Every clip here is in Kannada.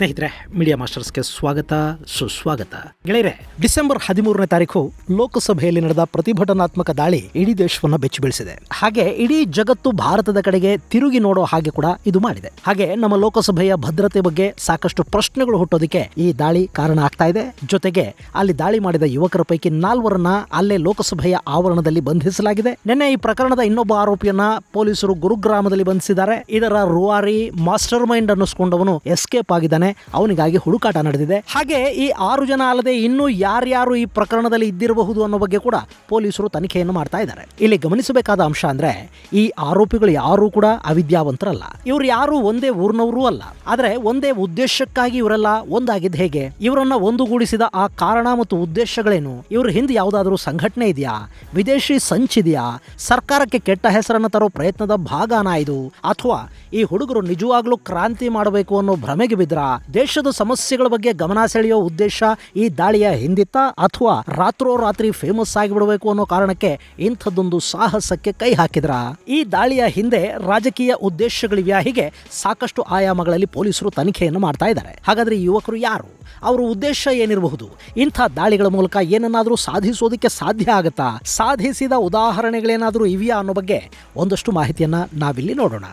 ಸ್ನೇಹಿತರೆ ಮೀಡಿಯಾ ಮಾಸ್ಟರ್ಸ್ಗೆ ಸ್ವಾಗತ, ಸುಸ್ವಾಗತ. ಗೆಳೆಯರೆ, ಡಿಸೆಂಬರ್ ಹದಿಮೂರನೇ ತಾರೀಕು ಲೋಕಸಭೆಯಲ್ಲಿ ನಡೆದ ಪ್ರತಿಭಟನಾತ್ಮಕ ದಾಳಿ ಇಡೀ ದೇಶವನ್ನು ಬೆಚ್ಚಿ ಬೀಳಿಸಿದೆ ಹಾಗೆ ಇಡೀ ಜಗತ್ತು ಭಾರತದ ಕಡೆಗೆ ತಿರುಗಿ ನೋಡೋ ಹಾಗೆ ಕೂಡ ಇದು ಮಾಡಿದೆ. ಹಾಗೆ ನಮ್ಮ ಲೋಕಸಭೆಯ ಭದ್ರತೆ ಬಗ್ಗೆ ಸಾಕಷ್ಟು ಪ್ರಶ್ನೆಗಳು ಹುಟ್ಟೋದಕ್ಕೆ ಈ ದಾಳಿ ಕಾರಣ ಆಗ್ತಾ ಇದೆ. ಜೊತೆಗೆ ಅಲ್ಲಿ ದಾಳಿ ಮಾಡಿದ ಯುವಕರ ಪೈಕಿ ನಾಲ್ವರನ್ನ ಅಲ್ಲೇ ಲೋಕಸಭೆಯ ಆವರಣದಲ್ಲಿ ಬಂಧಿಸಲಾಗಿದೆ. ನಿನ್ನೆ ಈ ಪ್ರಕರಣದ ಇನ್ನೊಬ್ಬ ಆರೋಪಿಯನ್ನ ಪೊಲೀಸರು ಗುರುಗ್ರಾಮದಲ್ಲಿ ಬಂಧಿಸಿದ್ದಾರೆ. ಇದರ ರುವಾರಿ ಮಾಸ್ಟರ್ ಮೈಂಡ್ ಅನ್ನಿಸ್ಕೊಂಡವನು ಎಸ್ಕೇಪ್ ಆಗಿದ್ದಾನೆ. ಅವನಿಗಾಗಿ ಹುಡುಕಾಟ ನಡೆದಿದೆ. ಹಾಗೆ ಈ ಆರು ಜನ ಅಲ್ಲದೆ ಇನ್ನೂ ಯಾರ್ಯಾರು ಈ ಪ್ರಕರಣದಲ್ಲಿ ಇದ್ದಿರಬಹುದು ಅನ್ನೋ ಬಗ್ಗೆ ಕೂಡ ಪೊಲೀಸರು ತನಿಖೆಯನ್ನು ಮಾಡ್ತಾ ಇದ್ದಾರೆ. ಇಲ್ಲಿ ಗಮನಿಸಬೇಕಾದ ಅಂಶ ಅಂದ್ರೆ ಈ ಆರೋಪಿಗಳು ಯಾರು ಕೂಡ ಅವಿದ್ಯಾವಂತರಲ್ಲ. ಇವರು ಯಾರು ಒಂದೇ ಊರಿನವರು ಅಲ್ಲ. ಆದ್ರೆ ಒಂದೇ ಉದ್ದೇಶಕ್ಕಾಗಿ ಇವರೆಲ್ಲ ಒಂದಾಗಿದ್ದು ಹೇಗೆ? ಇವರನ್ನ ಒಂದುಗೂಡಿಸಿದ ಆ ಕಾರಣ ಮತ್ತು ಉದ್ದೇಶಗಳೇನು? ಇವ್ರ ಹಿಂದೆ ಯಾವುದಾದ್ರೂ ಸಂಘಟನೆ ಇದೆಯಾ? ವಿದೇಶಿ ಸಂಚಿದೆಯಾ ಸರ್ಕಾರಕ್ಕೆ ಕೆಟ್ಟ ಹೆಸರನ್ನು ತರೋ ಪ್ರಯತ್ನದ ಭಾಗನ ಇದು? ಅಥವಾ ಈ ಹುಡುಗರು ನಿಜವಾಗ್ಲೂ ಕ್ರಾಂತಿ ಮಾಡಬೇಕು ಅನ್ನೋ ಭ್ರಮೆಗೆ ಬಿದ್ರ? ದೇಶದ ಸಮಸ್ಯೆಗಳ ಬಗ್ಗೆ ಗಮನ ಸೆಳೆಯೋ ಉದ್ದೇಶ ಈ ದಾಳಿಯ ಹಿಂದಿತ್ತ ಅಥವಾ ರಾತ್ರೋರಾತ್ರಿ ಫೇಮಸ್ ಆಗಿಬಿಡಬೇಕು ಅನ್ನೋ ಕಾರಣಕ್ಕೆ ಇಂಥದ್ದೊಂದು ಸಾಹಸಕ್ಕೆ ಕೈ ಹಾಕಿದ್ರ. ಈ ದಾಳಿಯ ಹಿಂದೆ ರಾಜಕೀಯ ಉದ್ದೇಶಗಳಿವ್ಯಾ ಹೀಗೆ ಸಾಕಷ್ಟು ಆಯಾಮಗಳಲ್ಲಿ ಪೊಲೀಸರು ತನಿಖೆಯನ್ನು ಮಾಡ್ತಾ ಇದ್ದಾರೆ. ಹಾಗಾದ್ರೆ ಯುವಕರು ಯಾರು? ಅವರ ಉದ್ದೇಶ ಏನಿರಬಹುದು? ಇಂಥ ದಾಳಿಗಳ ಮೂಲಕ ಏನನ್ನಾದರೂ ಸಾಧಿಸೋದಕ್ಕೆ ಸಾಧ್ಯ ಆಗತ್ತಾ? ಸಾಧಿಸಿದ ಉದಾಹರಣೆಗಳೇನಾದರೂ ಇವೆಯಾ ಅನ್ನೋ ಬಗ್ಗೆ ಒಂದಷ್ಟು ಮಾಹಿತಿಯನ್ನ ನಾವಿಲ್ಲಿ ನೋಡೋಣ.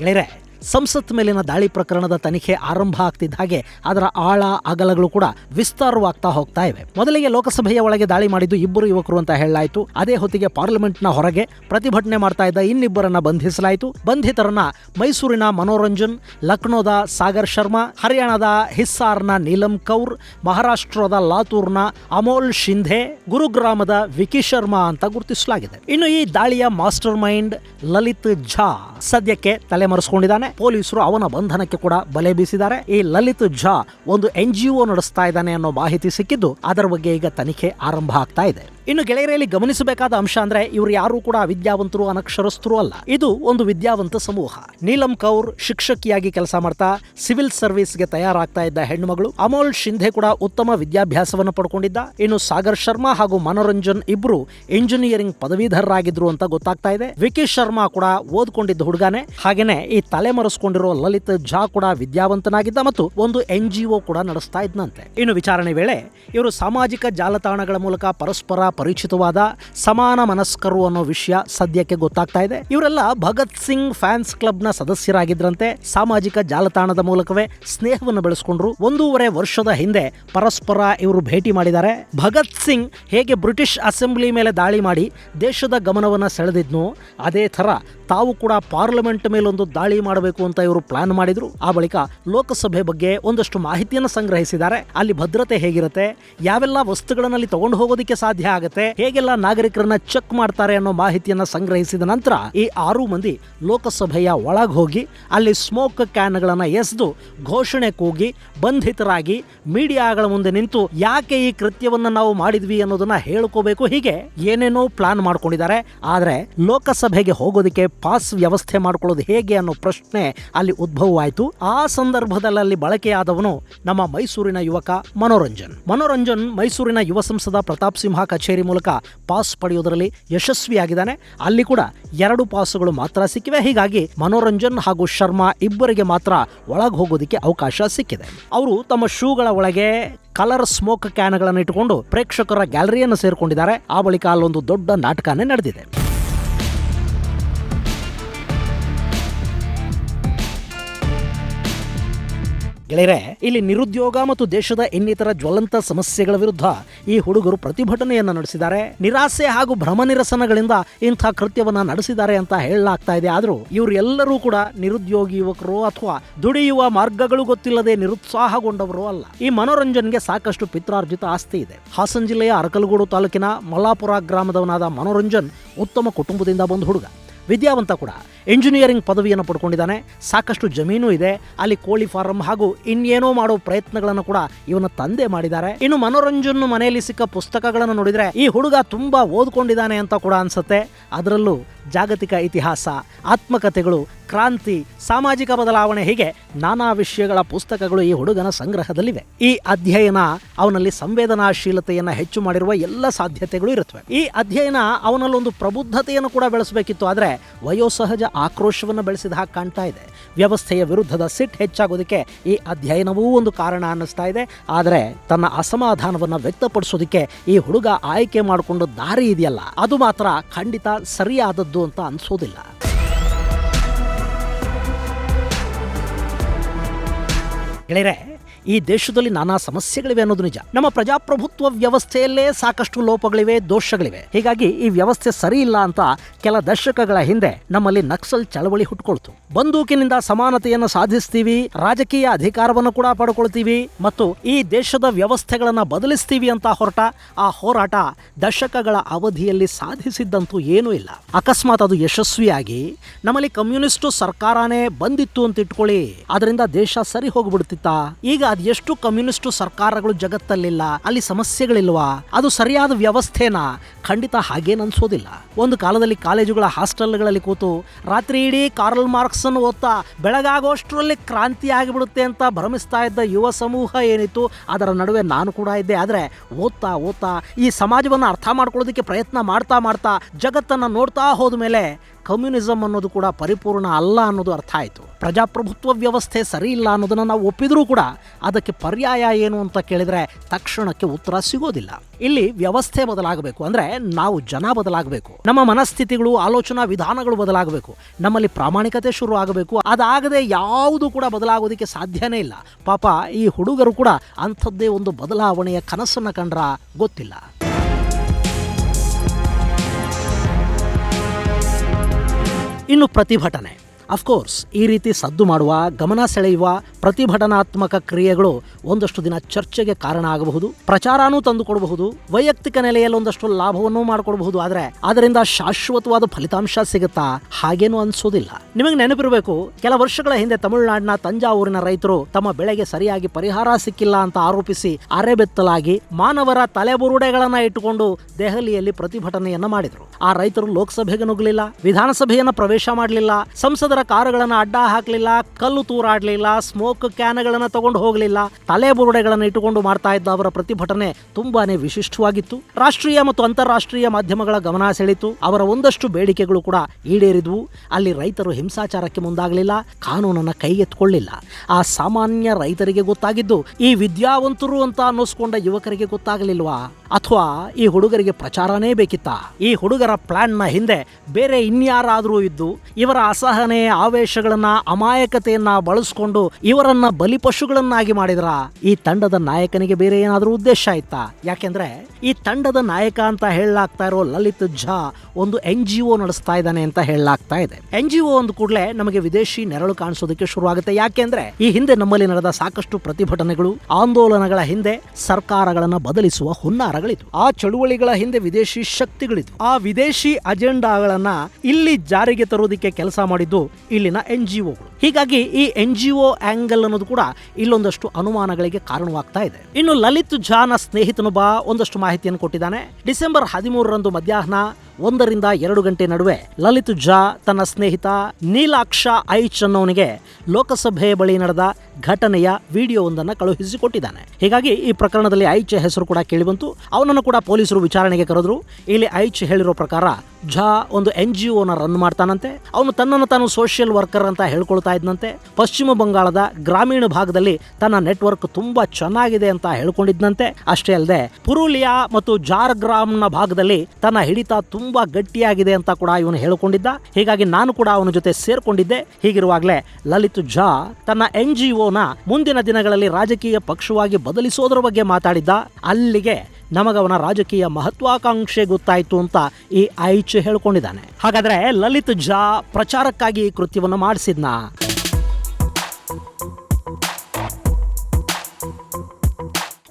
ಗೆಳೆಯರೆ ಸಂಸತ್ ಮೇಲಿನ ದಾಳಿ ಪ್ರಕರಣದ ತನಿಖೆ ಆರಂಭ ಆಗ್ತಿದ್ದ ಹಾಗೆ ಅದರ ಆಳ, ಅಗಲಗಳು ಕೂಡ ವಿಸ್ತಾರವಾಗ್ತಾ ಹೋಗ್ತಾ ಇವೆ. ಮೊದಲಿಗೆ ಲೋಕಸಭೆಯ ಒಳಗೆ ದಾಳಿ ಮಾಡಿದ್ದು ಇಬ್ಬರು ಯುವಕರು ಅಂತ ಹೇಳಲಾಯಿತು. ಅದೇ ಹೊತ್ತಿಗೆ ಪಾರ್ಲಿಮೆಂಟ್ನ ಹೊರಗೆ ಪ್ರತಿಭಟನೆ ಮಾಡ್ತಾ ಇದ್ದ ಇನ್ನಿಬ್ಬರನ್ನ ಬಂಧಿಸಲಾಯಿತು. ಬಂಧಿತರನ್ನ ಮೈಸೂರಿನ ಮನೋರಂಜನ್, ಲಕ್ನೋದ ಸಾಗರ್ ಶರ್ಮಾ, ಹರಿಯಾಣದ ಹಿಸ್ಸಾರ್ನ ನೀಲಂ ಕೌರ್, ಮಹಾರಾಷ್ಟ್ರದ ಲಾತೂರ್ನ ಅಮೋಲ್ ಶಿಂಧೆ, ಗುರುಗ್ರಾಮದ ವಿಕಿ ಶರ್ಮಾ ಅಂತ ಗುರುತಿಸಲಾಗಿದೆ. ಇನ್ನು ಈ ದಾಳಿಯ ಮಾಸ್ಟರ್ ಮೈಂಡ್ ಲಲಿತ್ ಝಾ ಸದ್ಯಕ್ಕೆ ತಲೆಮರೆಸಿಕೊಂಡಿದ್ದಾನೆ. ಪೊಲೀಸರು ಅವನ ಬಂಧನಕ್ಕೆ ಕೂಡ ಬಲೆ ಬೀಸಿದ್ದಾರೆ. ಈ ಲಲಿತ್ ಝಾ ಒಂದು ಎನ್ ಜಿ ನಡೆಸ್ತಾ ಇದ್ದಾನೆ ಅನ್ನೋ ಮಾಹಿತಿ ಸಿಕ್ಕಿದ್ದು ಅದರ ಬಗ್ಗೆ ಈಗ ತನಿಖೆ ಆರಂಭ ಆಗ್ತಾ ಇದೆ. ಇನ್ನು ಗೆಳೆಯರಲ್ಲಿ ಗಮನಿಸಬೇಕಾದ ಅಂಶ ಅಂದ್ರೆ ಇವರು ಯಾರು ಕೂಡ ವಿದ್ಯಾವಂತರು, ಅನಕ್ಷರಸ್ಥರು ಅಲ್ಲ. ಇದು ಒಂದು ವಿದ್ಯಾವಂತ ಸಮೂಹ. ನೀಲಂ ಕೌರ್ ಶಿಕ್ಷಕಿಯಾಗಿ ಕೆಲಸ ಮಾಡ್ತಾ ಸಿವಿಲ್ ಸರ್ವಿಸ್ಗೆ ತಯಾರಾಗ್ತಾ ಇದ್ದ ಹೆಣ್ಣುಮಗಳು. ಅಮೋಲ್ ಶಿಂಧೆ ಕೂಡ ಉತ್ತಮ ವಿದ್ಯಾಭ್ಯಾಸವನ್ನು ಪಡ್ಕೊಂಡಿದ್ದ. ಇನ್ನು ಸಾಗರ್ ಶರ್ಮಾ ಹಾಗೂ ಮನೋರಂಜನ್ ಇಬ್ರು ಇಂಜಿನಿಯರಿಂಗ್ ಪದವೀಧರರಾಗಿದ್ರು ಅಂತ ಗೊತ್ತಾಗ್ತಾ ಇದೆ. ವಿಕಿ ಶರ್ಮಾ ಕೂಡ ಓದ್ಕೊಂಡಿದ್ದ ಹುಡುಗಾನೆ. ಹಾಗೇನೆ ಈ ತಲೆಮರೆಸ್ಕೊಂಡಿರೋ ಲಲಿತ್ ಝಾ ಕೂಡ ವಿದ್ಯಾವಂತನಾಗಿದ್ದ ಮತ್ತು ಒಂದು ಎನ್ ಜಿ ಕೂಡ ನಡೆಸ್ತಾ ಇದ್ನಂತೆ. ಇನ್ನು ವಿಚಾರಣೆ ವೇಳೆ ಇವರು ಸಾಮಾಜಿಕ ಜಾಲತಾಣಗಳ ಮೂಲಕ ಪರಸ್ಪರ ಪರಿಚಿತವಾದ ಸಮಾನ ಮನಸ್ಕರು ಅನ್ನೋ ವಿಷಯ ಸದ್ಯಕ್ಕೆ ಗೊತ್ತಾಗ್ತಾ ಇದೆ. ಇವರೆಲ್ಲ ಭಗತ್ ಸಿಂಗ್ ಫ್ಯಾನ್ಸ್ ಕ್ಲಬ್ನ ಸದಸ್ಯರಾಗಿದ್ರಂತೆ. ಸಾಮಾಜಿಕ ಜಾಲತಾಣದ ಮೂಲಕವೇ ಸ್ನೇಹವನ್ನು ಬೆಳೆಸ್ಕೊಂಡ್ರು. ಒಂದೂವರೆ ವರ್ಷದ ಹಿಂದೆ ಪರಸ್ಪರ ಇವರು ಭೇಟಿ ಮಾಡಿದ್ದಾರೆ. ಭಗತ್ ಸಿಂಗ್ ಹೇಗೆ ಬ್ರಿಟಿಷ್ ಅಸೆಂಬ್ಲಿ ಮೇಲೆ ದಾಳಿ ಮಾಡಿ ದೇಶದ ಗಮನವನ್ನ ಸೆಳೆದಿದ್ನು, ಅದೇ ತರ ತಾವು ಕೂಡ ಪಾರ್ಲಿಮೆಂಟ್ ಮೇಲೊಂದು ದಾಳಿ ಮಾಡಬೇಕು ಅಂತ ಇವರು ಪ್ಲಾನ್ ಮಾಡಿದ್ರು. ಆ ಬಳಿಕ ಲೋಕಸಭೆ ಬಗ್ಗೆ ಒಂದಷ್ಟು ಮಾಹಿತಿಯನ್ನು ಸಂಗ್ರಹಿಸಿದ್ದಾರೆ. ಅಲ್ಲಿ ಭದ್ರತೆ ಹೇಗಿರುತ್ತೆ? ಯಾವೆಲ್ಲ ವಸ್ತುಗಳನ್ನಲ್ಲಿ ತಗೊಂಡು ಹೋಗೋದಕ್ಕೆ ಸಾಧ್ಯ ಆಗುತ್ತೆ? ಹೇಗೆಲ್ಲ ನಾಗರಿಕರನ್ನ ಚೆಕ್ ಮಾಡ್ತಾರೆ ಅನ್ನೋ ಮಾಹಿತಿಯನ್ನ ಸಂಗ್ರಹಿಸಿದ ನಂತರ ಈ ಆರು ಮಂದಿ ಲೋಕಸಭೆಯ ಒಳಗೆ ಹೋಗಿ, ಅಲ್ಲಿ ಸ್ಮೋಕ್ ಕ್ಯಾನ್ಗಳನ್ನು ಎಸೆದು ಘೋಷಣೆ ಕೂಗಿ ಬಂಧಿತರಾಗಿ ಮೀಡಿಯಾಗಳ ಮುಂದೆ ನಿಂತು ಯಾಕೆ ಈ ಕೃತ್ಯವನ್ನ ನಾವು ಮಾಡಿದ್ವಿ ಅನ್ನೋದನ್ನ ಹೇಳ್ಕೋಬೇಕು ಹೀಗೆ ಏನೇನೋ ಪ್ಲಾನ್ ಮಾಡ್ಕೊಂಡಿದ್ದಾರೆ. ಆದರೆ ಲೋಕಸಭೆಗೆ ಹೋಗೋದಕ್ಕೆ ಪಾಸ್ ವ್ಯವಸ್ಥೆ ಮಾಡಿಕೊಳ್ಳೋದು ಹೇಗೆ ಅನ್ನೋ ಪ್ರಶ್ನೆ ಅಲ್ಲಿ ಉದ್ಭವವಾಯಿತು. ಆ ಸಂದರ್ಭದಲ್ಲಿ ಅಲ್ಲಿ ಬಳಕೆಯಾದವನು ನಮ್ಮ ಮೈಸೂರಿನ ಯುವಕ ಮನೋರಂಜನ್. ಮನೋರಂಜನ್ ಮೈಸೂರಿನ ಯುವ ಸಂಸದ ಪ್ರತಾಪ್ ಸಿಂಹ ಕಚೇರಿ ಮೂಲಕ ಪಾಸ್ ಪಡೆಯುವುದರಲ್ಲಿ ಯಶಸ್ವಿಯಾಗಿದ್ದಾನೆ. ಅಲ್ಲಿ ಕೂಡ ಎರಡು ಪಾಸುಗಳು ಮಾತ್ರ ಸಿಕ್ಕಿವೆ. ಹೀಗಾಗಿ ಮನೋರಂಜನ್ ಹಾಗೂ ಶರ್ಮಾ ಇಬ್ಬರಿಗೆ ಮಾತ್ರ ಒಳಗೆ ಹೋಗೋದಕ್ಕೆ ಅವಕಾಶ ಸಿಕ್ಕಿದೆ. ಅವರು ತಮ್ಮ ಶೂಗಳ ಒಳಗೆ ಕಲರ್ ಸ್ಮೋಕ್ ಕ್ಯಾನ್ಗಳನ್ನು ಇಟ್ಟುಕೊಂಡು ಪ್ರೇಕ್ಷಕರ ಗ್ಯಾಲರಿಯನ್ನು ಸೇರಿಕೊಂಡಿದ್ದಾರೆ. ಆ ಬಳಿಕ ಅಲ್ಲೊಂದು ದೊಡ್ಡ ನಾಟಕನೇ ನಡೆದಿದೆ. ಗೆಳೆಯರೆ, ಇಲ್ಲಿ ನಿರುದ್ಯೋಗ ಮತ್ತು ದೇಶದ ಇನ್ನಿತರ ಜ್ವಲಂತ ಸಮಸ್ಯೆಗಳ ವಿರುದ್ಧ ಈ ಹುಡುಗರು ಪ್ರತಿಭಟನೆಯನ್ನು ನಡೆಸಿದ್ದಾರೆ. ನಿರಾಸೆ ಹಾಗೂ ಭ್ರಮ ನಿರಸನಗಳಿಂದ ಇಂಥ ಕೃತ್ಯವನ್ನ ನಡೆಸಿದ್ದಾರೆ ಅಂತ ಹೇಳಲಾಗ್ತಾ ಇದೆ. ಆದರೂ ಇವರು ಎಲ್ಲರೂ ಕೂಡ ನಿರುದ್ಯೋಗಿ ಯುವಕರು ಅಥವಾ ದುಡಿಯುವ ಮಾರ್ಗಗಳು ಗೊತ್ತಿಲ್ಲದೆ ನಿರುತ್ಸಾಹಗೊಂಡವರು ಅಲ್ಲ. ಈ ಮನೋರಂಜನ್ಗೆ ಸಾಕಷ್ಟು ಪಿತ್ರಾರ್ಜಿತ ಆಸ್ತಿ ಇದೆ. ಹಾಸನ ಜಿಲ್ಲೆಯ ಅರಕಲಗೂಡು ತಾಲೂಕಿನ ಮಲ್ಲಾಪುರ ಗ್ರಾಮದವನಾದ ಮನೋರಂಜನ್ ಉತ್ತಮ ಕುಟುಂಬದಿಂದ ಬಂದ ಹುಡುಗ. ವಿದ್ಯಾವಂತ ಕೂಡ. ಇಂಜಿನಿಯರಿಂಗ್ ಪದವಿಯನ್ನು ಪಡ್ಕೊಂಡಿದ್ದಾನೆ. ಸಾಕಷ್ಟು ಜಮೀನು ಇದೆ. ಅಲ್ಲಿ ಕೋಳಿ ಫಾರಂ ಹಾಗೂ ಇನ್ನೇನೋ ಮಾಡೋ ಪ್ರಯತ್ನಗಳನ್ನು ಕೂಡ ಇವನ ತಂದೆ ಮಾಡಿದ್ದಾರೆ. ಇನ್ನು ಮನೋರಂಜನ್ ಮನೆಯಲ್ಲಿ ಸಿಕ್ಕ ಪುಸ್ತಕಗಳನ್ನು ನೋಡಿದ್ರೆ ಈ ಹುಡುಗ ತುಂಬಾ ಓದ್ಕೊಂಡಿದ್ದಾನೆ ಅಂತ ಕೂಡ ಅನ್ಸುತ್ತೆ. ಅದರಲ್ಲೂ ಜಾಗತಿಕ ಇತಿಹಾಸ ಆತ್ಮಕಥೆಗಳು ಕ್ರಾಂತಿ, ಸಾಮಾಜಿಕ ಬದಲಾವಣೆ ಹೀಗೆ ನಾನಾ ವಿಷಯಗಳ ಪುಸ್ತಕಗಳು ಈ ಹುಡುಗನ ಸಂಗ್ರಹದಲ್ಲಿವೆ. ಈ ಅಧ್ಯಯನ ಅವನಲ್ಲಿ ಸಂವೇದನಾಶೀಲತೆಯನ್ನು ಹೆಚ್ಚು ಮಾಡಿರುವ ಎಲ್ಲ ಸಾಧ್ಯತೆಗಳು ಇರುತ್ತವೆ. ಈ ಅಧ್ಯಯನ ಅವನಲ್ಲೊಂದು ಪ್ರಬುದ್ಧತೆಯನ್ನು ಕೂಡ ಬೆಳೆಸಬೇಕಿತ್ತು. ಆದರೆ ವಯೋಸಹಜ ಆಕ್ರೋಶವನ್ನು ಬೆಳೆಸಿದ ಹಾಗೆ ಕಾಣ್ತಾ ಇದೆ. ವ್ಯವಸ್ಥೆಯ ವಿರುದ್ಧದ ಸಿಟ್ ಹೆಚ್ಚಾಗೋದಕ್ಕೆ ಈ ಅಧ್ಯಯನವೂ ಒಂದು ಕಾರಣ ಅನ್ನಿಸ್ತಾ ಇದೆ. ಆದರೆ ತನ್ನ ಅಸಮಾಧಾನವನ್ನು ವ್ಯಕ್ತಪಡಿಸೋದಕ್ಕೆ ಈ ಹುಡುಗ ಆಯ್ಕೆ ಮಾಡಿಕೊಂಡು ದಾರಿ ಇದೆಯಲ್ಲ, ಅದು ಮಾತ್ರ ಖಂಡಿತ ಸರಿಯಾದದ್ದು ಅಂತ ಅನಿಸೋದಿಲ್ಲ. ಗೆಳೆಯರೆ ಈ ದೇಶದಲ್ಲಿ ನಾನಾ ಸಮಸ್ಯೆಗಳಿವೆ ಅನ್ನೋದು ನಿಜ. ನಮ್ಮ ಪ್ರಜಾಪ್ರಭುತ್ವ ವ್ಯವಸ್ಥೆಯಲ್ಲೇ ಸಾಕಷ್ಟು ಲೋಪಗಳಿವೆ, ದೋಷಗಳಿವೆ. ಹೀಗಾಗಿ ಈ ವ್ಯವಸ್ಥೆ ಸರಿ ಇಲ್ಲ ಅಂತ ಕೆಲ ದಶಕಗಳ ಹಿಂದೆ ನಮ್ಮಲ್ಲಿ ನಕ್ಸಲ್ ಚಳವಳಿ ಹುಟ್ಟುಕೊಳ್ತು ಬಂದೂಕಿನಿಂದ ಸಮಾನತೆಯನ್ನು ಸಾಧಿಸ್ತೀವಿ, ರಾಜಕೀಯ ಅಧಿಕಾರವನ್ನು ಕೂಡ ಪಡ್ಕೊಳ್ತೀವಿ ಮತ್ತು ಈ ದೇಶದ ವ್ಯವಸ್ಥೆಗಳನ್ನ ಬದಲಿಸ್ತೀವಿ ಅಂತ ಹೊರಟ ಆ ಹೋರಾಟ ದಶಕಗಳ ಅವಧಿಯಲ್ಲಿ ಸಾಧಿಸಿದ್ದಂತೂ ಏನೂ ಇಲ್ಲ. ಅಕಸ್ಮಾತ್ ಅದು ಯಶಸ್ವಿಯಾಗಿ ನಮ್ಮಲ್ಲಿ ಕಮ್ಯುನಿಸ್ಟು ಸರ್ಕಾರನೇ ಬಂದಿತ್ತು ಅಂತ ಇಟ್ಕೊಳ್ಳಿ ಅದರಿಂದ ದೇಶ ಸರಿ ಹೋಗ್ಬಿಡ್ತಿತ್ತ? ಈಗ ಎಷ್ಟು ಕಮ್ಯುನಿಸ್ಟು ಸರ್ಕಾರಗಳು ಜಗತ್ತಲ್ಲಿಲ್ಲ, ಅಲ್ಲಿ ಸಮಸ್ಯೆಗಳಿಲ್ವಾ? ಅದು ಸರಿಯಾದ ವ್ಯವಸ್ಥೆನಾ? ಖಂಡಿತ ಹಾಗೇನು ಅನ್ಸೋದಿಲ್ಲ. ಒಂದು ಕಾಲದಲ್ಲಿ ಕಾಲೇಜುಗಳ ಹಾಸ್ಟೆಲ್ಗಳಲ್ಲಿ ಕೂತು ರಾತ್ರಿ ಇಡೀ ಕಾರ್ಲ್ ಮಾರ್ಕ್ಸ್ ಅನ್ನು ಓದ್ತಾ ಬೆಳಗಾಗೋಷ್ಟರಲ್ಲಿ ಕ್ರಾಂತಿ ಆಗಿಬಿಡುತ್ತೆ ಅಂತ ಭ್ರಮಿಸ್ತಾ ಇದ್ದ ಯುವ ಸಮೂಹ ಏನಿತ್ತು, ಅದರ ನಡುವೆ ನಾನು ಕೂಡ ಇದ್ದೆ. ಆದರೆ ಓದ್ತಾ ಓದ್ತಾ ಈ ಸಮಾಜವನ್ನು ಅರ್ಥ ಮಾಡ್ಕೊಳ್ಳೋದಕ್ಕೆ ಪ್ರಯತ್ನ ಮಾಡ್ತಾ ಮಾಡ್ತಾ ಜಗತ್ತನ್ನು ನೋಡ್ತಾ ಹೋದ ಮೇಲೆ ಕಮ್ಯುನಿಸಂ ಅನ್ನೋದು ಕೂಡ ಪರಿಪೂರ್ಣ ಅಲ್ಲ ಅನ್ನೋದು ಅರ್ಥ ಆಯಿತು. ಪ್ರಜಾಪ್ರಭುತ್ವ ವ್ಯವಸ್ಥೆ ಸರಿ ಇಲ್ಲ ಅನ್ನೋದನ್ನು ನಾವು ಒಪ್ಪಿದರೂ ಕೂಡ ಅದಕ್ಕೆ ಪರ್ಯಾಯ ಏನು ಅಂತ ಕೇಳಿದರೆ ತಕ್ಷಣಕ್ಕೆ ಉತ್ತರ ಸಿಗೋದಿಲ್ಲ. ಇಲ್ಲಿ ವ್ಯವಸ್ಥೆ ಬದಲಾಗಬೇಕು ಅಂದರೆ ನಾವು ಜನ ಬದಲಾಗಬೇಕು. ನಮ್ಮ ಮನಸ್ಥಿತಿಗಳು, ಆಲೋಚನಾ ವಿಧಾನಗಳು ಬದಲಾಗಬೇಕು. ನಮ್ಮಲ್ಲಿ ಪ್ರಾಮಾಣಿಕತೆ ಶುರು ಆಗಬೇಕು. ಅದಾಗದೆ ಯಾವುದು ಕೂಡ ಬದಲಾಗೋದಕ್ಕೆ ಸಾಧ್ಯನೇ ಇಲ್ಲ. ಪಾಪ ಈ ಹುಡುಗರು ಕೂಡ ಅಂಥದ್ದೇ ಒಂದು ಬದಲಾವಣೆಯ ಕನಸನ್ನು ಕಂಡ್ರ ಗೊತ್ತಿಲ್ಲ. ಇನ್ನು ಪ್ರತಿಭಟನೆ. ಅಫ್ಕೋರ್ಸ್ ಈ ರೀತಿ ಸದ್ದು ಮಾಡುವ, ಗಮನ ಸೆಳೆಯುವ ಪ್ರತಿಭಟನಾತ್ಮಕ ಕ್ರಿಯೆಗಳು ಒಂದಷ್ಟು ದಿನ ಚರ್ಚೆಗೆ ಕಾರಣ ಆಗಬಹುದು, ಪ್ರಚಾರನೂ ತಂದುಕೊಡಬಹುದು, ವೈಯಕ್ತಿಕ ನೆಲೆಯಲ್ಲಿ ಒಂದಷ್ಟು ಲಾಭವನ್ನು ಮಾಡಿಕೊಡಬಹುದು. ಆದರೆ ಅದರಿಂದ ಶಾಶ್ವತವಾದ ಫಲಿತಾಂಶ ಸಿಗುತ್ತಾ? ಹಾಗೇನು ಅನ್ಸೋದಿಲ್ಲ. ನಿಮಗೆ ನೆನಪಿರಬೇಕು, ಕೆಲ ವರ್ಷಗಳ ಹಿಂದೆ ತಮಿಳುನಾಡಿನ ತಂಜಾವೂರಿನ ರೈತರು ತಮ್ಮ ಬೆಳೆಗೆ ಸರಿಯಾಗಿ ಪರಿಹಾರ ಸಿಕ್ಕಿಲ್ಲ ಅಂತ ಆರೋಪಿಸಿ ಅರೆಬೆತ್ತಲಾಗಿ ಮಾನವರ ತಲೆಬುರುಡೆಗಳನ್ನ ಇಟ್ಟುಕೊಂಡು ದೆಹಲಿಯಲ್ಲಿ ಪ್ರತಿಭಟನೆಯನ್ನ ಮಾಡಿದ್ರು. ಆ ರೈತರು ಲೋಕಸಭೆಗೆ ನುಗ್ಗಲಿಲ್ಲ ವಿಧಾನಸಭೆಯನ್ನ ಪ್ರವೇಶ ಮಾಡಲಿಲ್ಲ, ಸಂಸದರ ಕಾರುಗಳನ್ನ ಅಡ್ಡ ಹಾಕಲಿಲ್ಲ, ಕಲ್ಲು ತೂರಾಡ್ಲಿಲ್ಲ ಸ್ಮೋಕ್ ಕ್ಯಾನ್ಗಳನ್ನು ತಗೊಂಡು ಹೋಗಲಿಲ್ಲ ತಲೆಬುರುಡೆಗಳನ್ನು ಇಟ್ಟುಕೊಂಡು ಮಾಡ್ತಾ ಇದ್ದ ಅವರ ಪ್ರತಿಭಟನೆ ತುಂಬಾನೇ ವಿಶಿಷ್ಟವಾಗಿತ್ತು. ರಾಷ್ಟ್ರೀಯ ಮತ್ತು ಅಂತಾರಾಷ್ಟ್ರೀಯ ಮಾಧ್ಯಮಗಳ ಗಮನ ಸೆಳೆಯಿತು. ಅವರ ಒಂದಷ್ಟು ಬೇಡಿಕೆಗಳು ಕೂಡ ಈಡೇರಿದ್ವು. ಅಲ್ಲಿ ರೈತರು ಹಿಂಸಾಚಾರಕ್ಕೆ ಮುಂದಾಗಲಿಲ್ಲ, ಕಾನೂನನ್ನ ಕೈಗೆತ್ತಿಕೊಳ್ಳಿಲ್ಲ. ಆ ಸಾಮಾನ್ಯ ರೈತರಿಗೆ ಗೊತ್ತಾಗಿದ್ದು, ಈ ವಿದ್ಯಾವಂತರು ಅಂತ ಅನ್ನಿಸ್ಕೊಂಡ ಯುವಕರಿಗೆ ಗೊತ್ತಾಗಲಿಲ್ವಾ? ಅಥವಾ ಈ ಹುಡುಗರಿಗೆ ಪ್ರಚಾರನೇ ಬೇಕಿತ್ತಾ? ಈ ಹುಡುಗರ ಪ್ಲಾನ್ನ ಹಿಂದೆ ಬೇರೆ ಇನ್ಯಾರಾದರೂ ಇದ್ದು, ಇವರ ಅಸಹನೆ ಆವೇಶಗಳನ್ನ, ಅಮಾಯಕತೆಯನ್ನ ಬಳಸ್ಕೊಂಡು ಇವರನ್ನ ಬಲಿಪಶುಗಳನ್ನಾಗಿ ಮಾಡಿದ್ರ, ಈ ತಂಡದ ನಾಯಕನಿಗೆ ಬೇರೆ ಏನಾದರೂ ಉದ್ದೇಶ ಆಯ್ತಾ ಯಾಕೆಂದ್ರೆ, ಈ ತಂಡದ ನಾಯಕ ಅಂತ ಹೇಳಲಾಗ್ತಾ ಇರೋ ಲಲಿತ್ ಝಾ ಒಂದು ಎನ್ ಜಿ ಒ ನಡೆಸ್ತಾ ಇದ್ದಾನೆ ಅಂತ ಹೇಳಲಾಗ್ತಾ ಇದೆ. ಎನ್ ಜಿ ಒ ಒಂದು ಕೂಡಲೇ ನಮಗೆ ವಿದೇಶಿ ನೆರಳು ಕಾಣಿಸೋದಕ್ಕೆ ಶುರು ಆಗುತ್ತೆ ಯಾಕೆಂದ್ರೆ, ಈ ಹಿಂದೆ ನಮ್ಮಲ್ಲಿ ನಡೆದ ಸಾಕಷ್ಟು ಪ್ರತಿಭಟನೆಗಳು, ಆಂದೋಲನಗಳ ಹಿಂದೆ ಸರ್ಕಾರಗಳನ್ನ ಬದಲಿಸುವ ಹುನ್ನಾರಗಳಿತ್ತು ಆ ಚಳುವಳಿಗಳ ಹಿಂದೆ ವಿದೇಶಿ ಶಕ್ತಿಗಳಿತ್ತು ಆ ವಿದೇಶಿ ಅಜೆಂಡಾಗಳನ್ನ ಇಲ್ಲಿ ಜಾರಿಗೆ ತರೋದಕ್ಕೆ ಕೆಲಸ ಮಾಡಿದ್ದು ಇಲ್ಲಿನ ಎನ್ ಜಿ ಒಗಳು ಹೀಗಾಗಿ ಈ ಎನ್ ಜಿ ಒ ಆಂಗಲ್ ಅನ್ನೋದು ಕೂಡ ಇಲ್ಲೊಂದಷ್ಟು ಅನುಮಾನಗಳಿಗೆ ಕಾರಣವಾಗ್ತಾ ಇದೆ. ಇನ್ನು ಲಲಿತ್ ಝಾನ ಸ್ನೇಹಿತನೊಬ್ಬ ಒಂದಷ್ಟು ಮಾಹಿತಿಯನ್ನು ಕೊಟ್ಟಿದ್ದಾನೆ. ಡಿಸೆಂಬರ್ ಹದಿಮೂರರಂದು ಮಧ್ಯಾಹ್ನ ಒಂದರಿಂದ ಎರಡು ಗಂಟೆ ನಡುವೆ ಲಲಿತ್ ಝಾ ತನ್ನ ಸ್ನೇಹಿತ ನೀಲಾಕ್ಷ ಐಚ್ ಅನ್ನೋನಿಗೆ ಲೋಕಸಭೆ ಬಳಿ ನಡೆದ ಘಟನೆಯ ವಿಡಿಯೋವೊಂದನ್ನು ಕಳುಹಿಸಿಕೊಟ್ಟಿದ್ದಾನೆ. ಹೀಗಾಗಿ ಈ ಪ್ರಕರಣದಲ್ಲಿ ಐಚ್ ಹೆಸರು ಕೂಡ ಕೇಳಿಬಂತು. ಅವನನ್ನು ಕೂಡ ಪೊಲೀಸರು ವಿಚಾರಣೆಗೆ ಕರೆದ್ರು. ಇಲ್ಲಿ ಐಚ್ ಹೇಳಿರೋ ಪ್ರಕಾರ ಝಾ ಒಂದು ಎನ್ ಜಿ ಒನ ರನ್ ಮಾಡ್ತಾನಂತೆ. ಅವನು ತನ್ನನ್ನು ತಾನು ಸೋಷಿಯಲ್ ವರ್ಕರ್ ಅಂತ ಹೇಳ್ಕೊಳ್ತಾ ಇದ್ದಂತೆ ಪಶ್ಚಿಮ ಬಂಗಾಳದ ಗ್ರಾಮೀಣ ಭಾಗದಲ್ಲಿ ತನ್ನ ನೆಟ್ವರ್ಕ್ ತುಂಬಾ ಚೆನ್ನಾಗಿದೆ ಅಂತ ಹೇಳ್ಕೊಂಡಿದ್ದಂತೆ ಅಷ್ಟೇ ಅಲ್ಲದೆ ಪುರುಲಿಯಾ ಮತ್ತು ಜಾರ್ಗ್ರಾಮ್ನ ಭಾಗದಲ್ಲಿ ತನ್ನ ಹಿಡಿತ ತುಂಬಾ ಗಟ್ಟಿಯಾಗಿದೆ ಅಂತ ಕೂಡ ಇವನು ಹೇಳಿಕೊಂಡಿದ್ದ. ಹೀಗಾಗಿ ನಾನು ಕೂಡ ಅವನ ಜೊತೆ ಸೇರ್ಕೊಂಡಿದ್ದೆ. ಹೀಗಿರುವಾಗಲೇ ಲಲಿತ್ ಝಾ ತನ್ನ ಎನ್ ಜಿ ಒನ ಮುಂದಿನ ದಿನಗಳಲ್ಲಿ ರಾಜಕೀಯ ಪಕ್ಷವಾಗಿ ಬದಲಿಸೋದ್ರ ಬಗ್ಗೆ ಮಾತಾಡಿದ್ದ. ಅಲ್ಲಿಗೆ ನಮಗವನ ರಾಜಕೀಯ ಮಹತ್ವಾಕಾಂಕ್ಷೆ ಗೊತ್ತಾಯಿತು ಅಂತ ಈ ಐಚ್ ಹೇಳ್ಕೊಂಡಿದ್ದಾನೆ. ಹಾಗಾದ್ರೆ ಲಲಿತ್ ಝಾ ಪ್ರಚಾರಕ್ಕಾಗಿ ಈ ಕೃತ್ಯವನ್ನು ಮಾಡಿಸಿದ್ನಾ?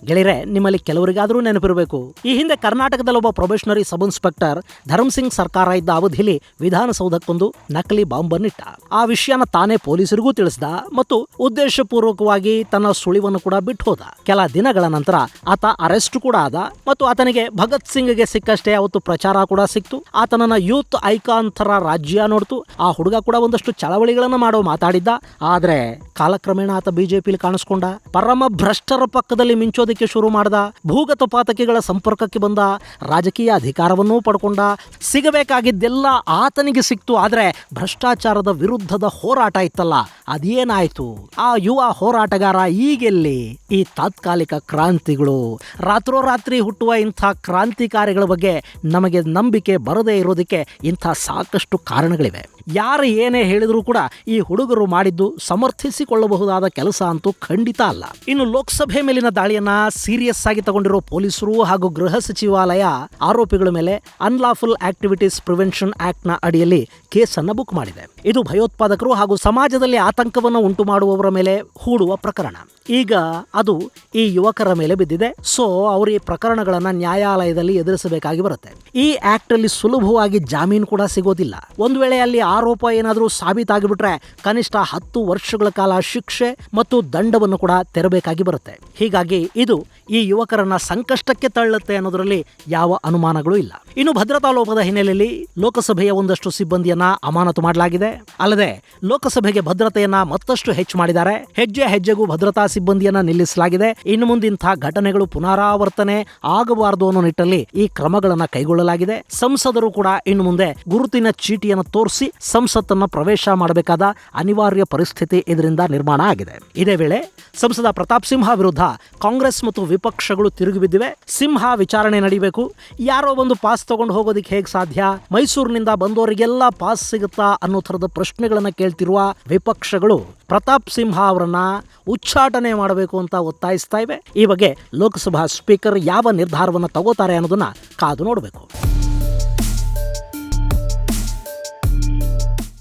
ಗೆಳೆಯರೆ, ನಿಮ್ಮಲ್ಲಿ ಕೆಲವರಿಗಾದರೂ ನೆನಪಿರಬೇಕು. ಈ ಹಿಂದೆ ಕರ್ನಾಟಕದಲ್ಲಿ ಒಬ್ಬ probationary sub inspector Dharm Singh ಸರ್ಕಾರ ಇದ್ದ ಅವಧಿಯಲ್ಲಿ ವಿಧಾನಸೌಧಕ್ಕೊಂದು ನಕಲಿ ಬಾಂಬನ್ನಿಟ್ಟ ಆ ವಿಷಯನ ತಾನೇ ಪೊಲೀಸರಿಗೂ ತಿಳಿಸ್ದ ಮತ್ತು ಉದ್ದೇಶಪೂರ್ವಕವಾಗಿ ತನ್ನ ಸುಳಿವನ್ನು ಕೂಡ ಬಿಟ್ಟು ಹೋದ ಕೆಲ ದಿನಗಳ ನಂತರ ಆತ ಅರೆಸ್ಟ್ ಕೂಡ ಆದ ಮತ್ತು ಆತನಿಗೆ ಭಗತ್ ಸಿಂಗ್ಗೆ ಸಿಕ್ಕಷ್ಟೇ ಅವತ್ತು ಪ್ರಚಾರ ಕೂಡ ಸಿಕ್ತು. ಆತನನ್ನ ಯೂತ್ ಐಕಾನ್ ತರ ರಾಜ್ಯ ನೋಡ್ತು. ಆ ಹುಡುಗ ಕೂಡ ಒಂದಷ್ಟು ಚಳವಳಿಗಳನ್ನ ಮಾಡೋ ಮಾತಾಡಿದ್ದ. ಆದ್ರೆ ಕಾಲಕ್ರಮೇಣ ಆತ ಬಿಜೆಪಿಲಿ ಕಾಣಿಸ್ಕೊಂಡ. ಪರಮ ಭ್ರಷ್ಟರ ಪಕ್ಕದಲ್ಲಿ ಮಿಂಚೋದಕ್ಕೆ ಶುರು ಮಾಡ್ದ ಭೂಗತ ಪಾತಕಿಗಳ ಸಂಪರ್ಕಕ್ಕೆ ಬಂದ, ರಾಜಕೀಯ ಅಧಿಕಾರವನ್ನೂ ಪಡ್ಕೊಂಡ, ಸಿಗಬೇಕಾಗಿದ್ದೆಲ್ಲ ಆತನಿಗೆ ಸಿಕ್ತು. ಆದರೆ ಭ್ರಷ್ಟಾಚಾರದ ವಿರುದ್ಧದ ಹೋರಾಟ ಇತ್ತಲ್ಲ, ಅದೇನಾಯಿತು? ಆ ಯುವ ಹೋರಾಟಗಾರ ಈಗೆಲ್ಲಿ? ಈ ತಾತ್ಕಾಲಿಕ ಕ್ರಾಂತಿಗಳು. ರಾತ್ರೋರಾತ್ರಿ ಹುಟ್ಟುವ ಇಂಥ ಕ್ರಾಂತಿಕಾರಿಗಳ ಬಗ್ಗೆ ನಮಗೆ ನಂಬಿಕೆ ಬರದೇ ಇರೋದಕ್ಕೆ ಇಂಥ ಸಾಕಷ್ಟು ಕಾರಣಗಳಿವೆ. ಯಾರು ಏನೇ ಹೇಳಿದರೂ ಕೂಡ ಈ ಹುಡುಗರು ಮಾಡಿದ್ದು ಸಮರ್ಥಿಸಿಕೊಳ್ಳಬಹುದಾದ ಕೆಲಸ ಅಂತೂ ಖಂಡಿತ ಅಲ್ಲ. ಇನ್ನು ಲೋಕಸಭೆ ಮೇಲಿನ ದಾಳಿಯನ್ನ ಸೀರಿಯಸ್ ಆಗಿ ತಗೊಂಡಿರೋ ಪೊಲೀಸರು ಹಾಗೂ ಗೃಹ ಸಚಿವಾಲಯ ಆರೋಪಿಗಳ ಮೇಲೆ ಅನ್ಲಾಫುಲ್ ಆಕ್ಟಿವಿಟೀಸ್ ಪ್ರಿವೆನ್ಷನ್ನ ಅಡಿಯಲ್ಲಿ ಕೇಸನ್ನ ಬುಕ್ ಮಾಡಿದೆ. ಇದು ಭಯೋತ್ಪಾದಕರು ಹಾಗೂ ಸಮಾಜದಲ್ಲಿ ಆತಂಕವನ್ನು ಉಂಟು ಮಾಡುವವರ ಮೇಲೆ ಹೂಡುವ ಪ್ರಕರಣ. ಈಗ ಅದು ಈ ಯುವಕರ ಮೇಲೆ ಬಿದ್ದಿದೆ. ಸೊ ಅವರು ಈ ಪ್ರಕರಣಗಳನ್ನ ನ್ಯಾಯಾಲಯದಲ್ಲಿ ಎದುರಿಸಬೇಕಾಗಿ ಬರುತ್ತೆ. ಈ ಆಕ್ಟ್ ಅಲ್ಲಿ ಸುಲಭವಾಗಿ ಜಾಮೀನು ಕೂಡ ಸಿಗೋದಿಲ್ಲ. ಒಂದು ವೇಳೆ ಅಲ್ಲಿ ಆರೋಪ ಏನಾದರೂ ಸಾಬೀತಾಗಿಬಿಟ್ರೆ ಕನಿಷ್ಠ ಹತ್ತು ವರ್ಷಗಳ ಕಾಲ ಶಿಕ್ಷೆ ಮತ್ತು ದಂಡವನ್ನು ಕೂಡ ತೆರಬೇಕಾಗಿ ಬರುತ್ತೆ. ಹೀಗಾಗಿ ಇದು ಈ ಯುವಕರನ್ನ ಸಂಕಷ್ಟಕ್ಕೆ ತಳ್ಳುತ್ತೆ ಅನ್ನೋದರಲ್ಲಿ ಯಾವ ಅನುಮಾನಗಳು ಇಲ್ಲ. ಇನ್ನು ಭದ್ರತಾ ಲೋಪದ ಹಿನ್ನೆಲೆಯಲ್ಲಿ ಲೋಕಸಭೆಯ ಒಂದಷ್ಟು ಸಿಬ್ಬಂದಿಯನ್ನ ಅಮಾನತು ಮಾಡಲಾಗಿದೆ. ಅಲ್ಲದೆ ಲೋಕಸಭೆಗೆ ಭದ್ರತೆಯನ್ನ ಮತ್ತಷ್ಟು ಹೆಚ್ಚು ಮಾಡಿದ್ದಾರೆ. ಹೆಜ್ಜೆ ಹೆಜ್ಜೆಗೂ ಭದ್ರತಾ ಸಿಬ್ಬಂದಿಯನ್ನ ನಿಲ್ಲಿಸಲಾಗಿದೆ. ಇನ್ನು ಮುಂದಿಂಥ ಘಟನೆಗಳು ಪುನರಾವರ್ತನೆ ಆಗಬಾರದು ಅನ್ನೋ ನಿಟ್ಟಲ್ಲಿ ಈ ಕ್ರಮಗಳನ್ನ ಕೈಗೊಳ್ಳಲಾಗಿದೆ. ಸಂಸದರು ಕೂಡ ಇನ್ನು ಮುಂದೆ ಗುರುತಿನ ಚೀಟಿಯನ್ನು ತೋರಿಸಿ ಸಂಸತ್ತನ್ನ ಪ್ರವೇಶ ಮಾಡಬೇಕಾದ ಅನಿವಾರ್ಯ ಪರಿಸ್ಥಿತಿ ಇದರಿಂದ ನಿರ್ಮಾಣ ಆಗಿದೆ. ಇದೇ ವೇಳೆ ಸಂಸದ ಪ್ರತಾಪ್ ಸಿಂಹ ವಿರುದ್ಧ ಕಾಂಗ್ರೆಸ್ ಮತ್ತು ವಿಪಕ್ಷಗಳು ತಿರುಗಿ ಬಿದ್ದಿವೆ. ಸಿಂಹ ವಿಚಾರಣೆ ನಡೀಬೇಕು. ಯಾರೋ ಒಂದು ಪಾಸ್ ತಗೊಂಡು ಹೋಗೋದಿಕ್ಕೆ ಹೇಗೆ ಸಾಧ್ಯ? ಮೈಸೂರಿನಿಂದ ಬಂದವರಿಗೆಲ್ಲ ಪಾಸ್ ಸಿಗುತ್ತಾ ಅನ್ನೋ ಥರದ ಪ್ರಶ್ನೆಗಳನ್ನ ಕೇಳ್ತಿರುವ ವಿಪಕ್ಷಗಳು ಪ್ರತಾಪ್ ಸಿಂಹ ಅವರನ್ನ ಉಚ್ಚಾಟನೆ ಮಾಡಬೇಕು ಅಂತ ಒತ್ತಾಯಿಸ್ತಾ ಇವೆ. ಈ ಬಗ್ಗೆ ಲೋಕಸಭಾ ಸ್ಪೀಕರ್ ಯಾವ ನಿರ್ಧಾರವನ್ನು ತಗೋತಾರೆ ಅನ್ನೋದನ್ನ ಕಾದು ನೋಡಬೇಕು.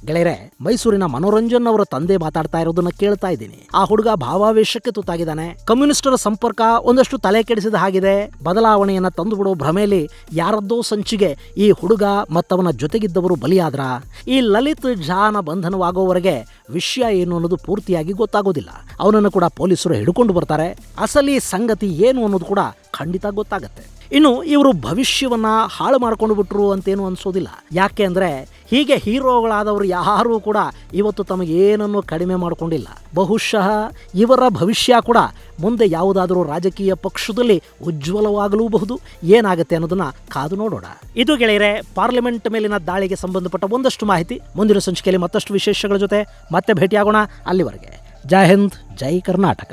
ಗೆಳೆಯರೆ, ಮೈಸೂರಿನ ಮನೋರಂಜನ್ ಅವರ ತಂದೆ ಮಾತಾಡ್ತಾ ಇರೋದನ್ನ ಕೇಳ್ತಾ ಇದ್ದೀನಿ. ಆ ಹುಡುಗ ಭಾವಾವೇಶಕ್ಕೆ ತುತ್ತಾಗಿದ್ದಾನೆ. ಕಮ್ಯುನಿಸ್ಟರ ಸಂಪರ್ಕ ಒಂದಷ್ಟು ತಲೆ ಕೆಡಿಸಿದ ಹಾಗಿದೆ. ಬದಲಾವಣೆಯನ್ನ ತಂದುಬಿಡೋ ಭ್ರಮೆಯಲ್ಲಿ ಯಾರದ್ದೋ ಸಂಚಿಗೆ ಈ ಹುಡುಗ ಮತ್ತವನ ಜೊತೆಗಿದ್ದವರು ಬಲಿಯಾದ್ರ. ಈ ಲಲಿತ್ ಜಾನ ಬಂಧನವಾಗೋವರೆಗೆ ವಿಷಯ ಏನು ಅನ್ನೋದು ಪೂರ್ತಿಯಾಗಿ ಗೊತ್ತಾಗೋದಿಲ್ಲ. ಅವನನ್ನು ಕೂಡ ಪೊಲೀಸರು ಹಿಡ್ಕೊಂಡು ಬರ್ತಾರೆ. ಅಸಲಿ ಸಂಗತಿ ಏನು ಅನ್ನೋದು ಕೂಡ ಖಂಡಿತ ಗೊತ್ತಾಗತ್ತೆ. ಇನ್ನು ಇವರು ಭವಿಷ್ಯವನ್ನ ಹಾಳು ಮಾಡ್ಕೊಂಡು ಬಿಟ್ರು ಅಂತೇನು ಅನ್ಸೋದಿಲ್ಲ. ಯಾಕೆ ಅಂದರೆ ಹೀಗೆ ಹೀರೋಗಳಾದವರು ಯಾರೂ ಕೂಡ ಇವತ್ತು ತಮಗೇನನ್ನು ಕಡಿಮೆ ಮಾಡಿಕೊಂಡಿಲ್ಲ. ಬಹುಶಃ ಇವರ ಭವಿಷ್ಯ ಕೂಡ ಮುಂದೆ ಯಾವುದಾದರೂ ರಾಜಕೀಯ ಪಕ್ಷದಲ್ಲಿ ಉಜ್ವಲವಾಗಲೂಬಹುದು. ಏನಾಗುತ್ತೆ ಅನ್ನೋದನ್ನ ಕಾದು ನೋಡೋಣ. ಇದು ಗೆಳೆಯರೆ, ಪಾರ್ಲಿಮೆಂಟ್ ಮೇಲಿನ ದಾಳಿಗೆ ಸಂಬಂಧಪಟ್ಟ ಒಂದಷ್ಟು ಮಾಹಿತಿ. ಮುಂದಿನ ಸಂಚಿಕೆಯಲ್ಲಿ ಮತ್ತಷ್ಟು ವಿಶೇಷಗಳ ಜೊತೆ ಮತ್ತೆ ಭೇಟಿಯಾಗೋಣ ಅಲ್ಲಿವರೆಗೆ. ಜೈ ಹಿಂದ್, ಜೈ ಕರ್ನಾಟಕ.